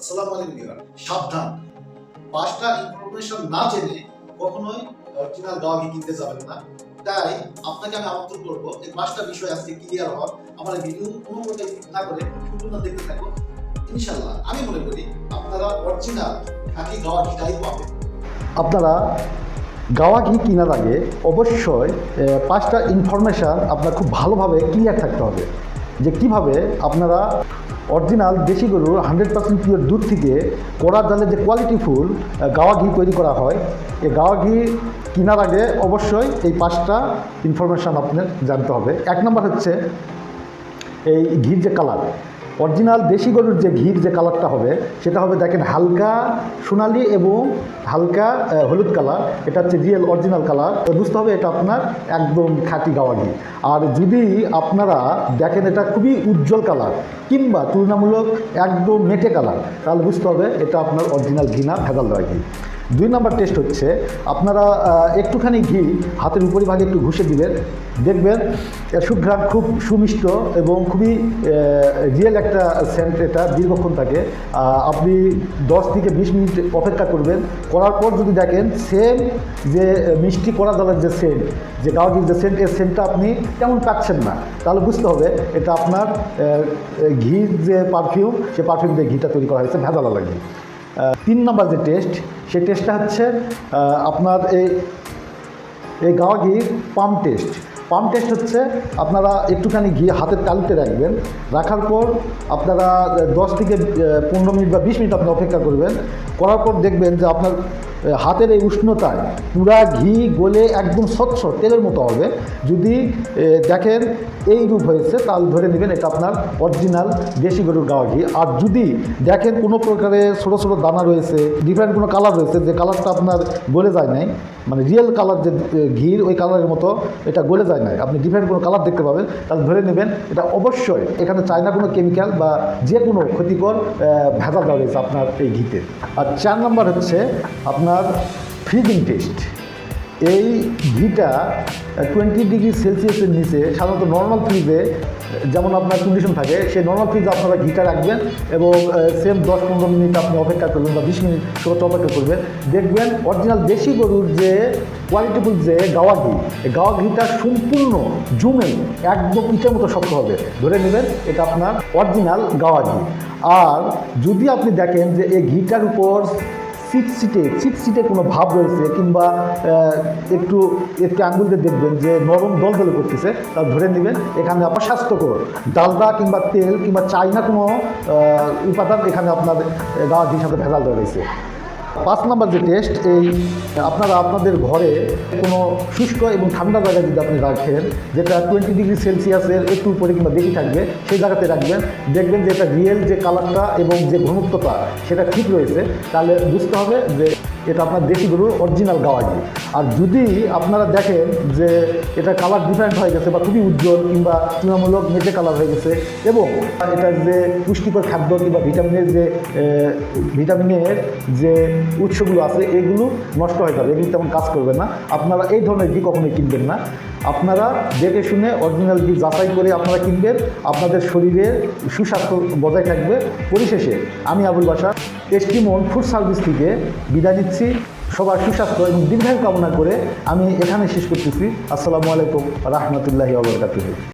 আসসালামু আলাইকুম ভিউয়ার, সাবধান। পাঁচটা ইনফরমেশন না জেনে কখনোই অরিজিনাল গাওয়া ঘি কিনতে যাবেন না। তাই আপনাকে আমি আমন্ত্রণ করব, এই পাঁচটা বিষয় আজকে ক্লিয়ার হওয়ার। আমার ভিডিও কোনো skip না করে সম্পূর্ণ দেখতে থাকো ইনশাল্লাহ আমি মনে করি আপনারা অরিজিনাল খাঁটি গাওয়া ঘিটাই পাবেন। আপনারা গাওয়া ঘি কেনার আগে অবশ্যই পাঁচটা ইনফরমেশান আপনার খুব ভালোভাবে ক্লিয়ার থাকতে হবে। যে কীভাবে আপনারা অরিজিনাল দেশি গরুর হান্ড্রেড পার্সেন্ট পিওর দুধ থেকে কড়া জালে যে কোয়ালিটি ফুল গাওয়া ঘি তৈরি করা হয়। এই গাওয়া ঘি কেনার আগে অবশ্যই এই পাঁচটা ইনফরমেশান আপনার জানতে হবে। এক নম্বর হচ্ছে এই ঘির যে কালার অরিজিনাল দেশি গরুর যে ঘির যে কালারটা হবে, সেটা হবে দেখেন হালকা সোনালি এবং হালকা হলুদ কালার। এটা হচ্ছে রিয়েল অরিজিনাল কালার। বুঝতে হবে এটা আপনার একদম খাঁটি গাওয়া ঘি। আর যদি আপনারা দেখেন এটা খুবই উজ্জ্বল কালার, কিংবা তুলনামূলক একদম মেটে কালার, তাহলে বুঝতে হবে এটা আপনার অরিজিনাল ঘি না, ভেজাল দেওয়া ঘি। দুই নম্বর টেস্ট হচ্ছে, আপনারা একটুখানি ঘি হাতের উপরিভাগে একটু ঘুষে দিবেন। দেখবেন সুঘ্রাণ খুব সুমিষ্ট এবং খুবই রিয়েল একটা সেন্ট এটা দীর্ঘক্ষণ থাকে। আপনি দশ থেকে বিশ মিনিট অপেক্ষা করবেন। করার পর যদি দেখেন সেম যে মিষ্টি করা দলের যে সেন্ট যে গাওয়াগির যে সেন্ট এই সেন্টটা আপনি তেমন পাচ্ছেন না। তাহলে বুঝতে হবে, এটা আপনার ঘির যে পারফিউম সে পারফিউম দিয়ে ঘিটা তৈরি করা হয়েছে ভেজালা লাগে তিন নম্বর যে টেস্ট সেই টেস্টটা হচ্ছে আপনার এই এই গাওয়া পাম্প টেস্ট পাম্প টেস্ট হচ্ছে, আপনারা একটুখানি ঘি হাতের তালুতে রাখবেন। রাখার পর আপনারা দশ থেকে পনেরো মিনিট বা বিশ মিনিট আপনি অপেক্ষা করবেন। করার পর দেখবেন যে আপনার হাতের এই উষ্ণতায় পুরা ঘি গলে একদম স্বচ্ছ তেলের মতো হবে। যদি দেখেন এই রূপ হয়েছে তাহলে ধরে নেবেন, এটা আপনার অরিজিনাল দেশি গরুর গাওয়া ঘি। আর যদি দেখেন কোনো প্রকারে ছোটো ছোটো দানা রয়েছে ডিফারেন্ট কোনো কালার রয়েছে, যে কালারটা আপনার গলে যায় নাই মানে রিয়েল কালার যে ঘির, ওই কালারের মতো এটা গলে যায় না আপনি ডিফারেন্ট কোনো কালার দেখতে পাবেন, তাহলে ধরে নেবেন এটা অবশ্যই এখানে চায়না কোনো কেমিক্যাল বা যে কোনো ক্ষতিকর ভেজাল দেওয়া রয়েছে আপনার এই ঘিতে। আর চার নম্বর হচ্ছে আপনার ফ্রিজিং টেস্ট এই ঘিটা টোয়েন্টি ডিগ্রি সেলসিয়াসের নিচে, সাধারণত নর্মাল ফ্রিজে যেমন আপনার কন্ডিশন থাকে, সেই নর্মাল ফ্রিজে আপনারা ঘিটা রাখবেন এবং সেম দশ পনেরো মিনিট আপনি অপেক্ষা করবেন বা বিশ মিনিট সত্য অপেক্ষা করবেন। দেখবেন অরিজিনাল দেশি গরুর যে কোয়ালিটিফুল যে গাওয়া ঘি গাওয়া ঘিটা সম্পূর্ণ জমে, একদম ইটের মতো শক্ত হবে। ধরে নেবেন, এটা আপনার অরিজিনাল গাওয়া ঘি। আর যদি আপনি দেখেন যে এই ঘিটার উপর চিটচিটে সিটে কোনো ভাব রয়েছে কিংবা একটু একটু আঙ্গুলতে দেখবেন যে নরম দল দলে করতেছে তা ধরে নেবেন, এখানে আপনার স্বাস্থ্যকর। ডালদা কিংবা তেল কিংবা চাইনা কোনো উপাদান এখানে আপনার গাওয়া হিসাবে ভেজাল রয়েছে। পাঁচ নাম্বার যে টেস্ট এই, আপনারা আপনাদের ঘরে কোনো শুষ্ক এবং ঠান্ডা জায়গায় যদি আপনি রাখেন, যেটা টোয়েন্টি ডিগ্রি সেলসিয়াসের একটু উপরে কিংবা বেশি থাকবে, সেই জায়গাতে রাখবেন। দেখবেন যে এটা রিয়েল যে কালারটা এবং যে ঘনত্বটা, সেটা ঠিক রয়েছে। তাহলে বুঝতে হবে যে এটা আপনার দেশি গরুর অরিজিনাল গাওয়া ঘি আর যদি আপনারা দেখেন যে এটা কালার ডিফারেন্ট হয়ে গেছে বা খুবই উজ্জ্বল কিংবা তুলনামূলক মেটে কালার হয়ে গেছে, এবং এটার যে পুষ্টিকর খাদ্য কিংবা ভিটামিনের যে ভিটামিনের যে উৎসগুলো আছে, এগুলো নষ্ট হয়ে যাবে, এগুলো তেমন কাজ করবে না। আপনারা এই ধরনের ঘি কখনোই কিনবেন না। আপনারা দেখে শুনে অরিজিনাল ঘি যাচাই করে আপনারা কিনবেন। আপনাদের শরীরের সুস্বাস্থ্য বজায় থাকবে। পরিশেষে আমি আবুল বাসা টেস্টিমন ফুড সার্ভিস থেকে বিদায় নিচ্ছি। সবার সুস্বাস্থ্য এবং দীর্ঘায়ু কামনা করে আমি এখানে শেষ করতেছি। আসসালামু আলাইকুম রহমতুল্লাহি আবরকাতুহ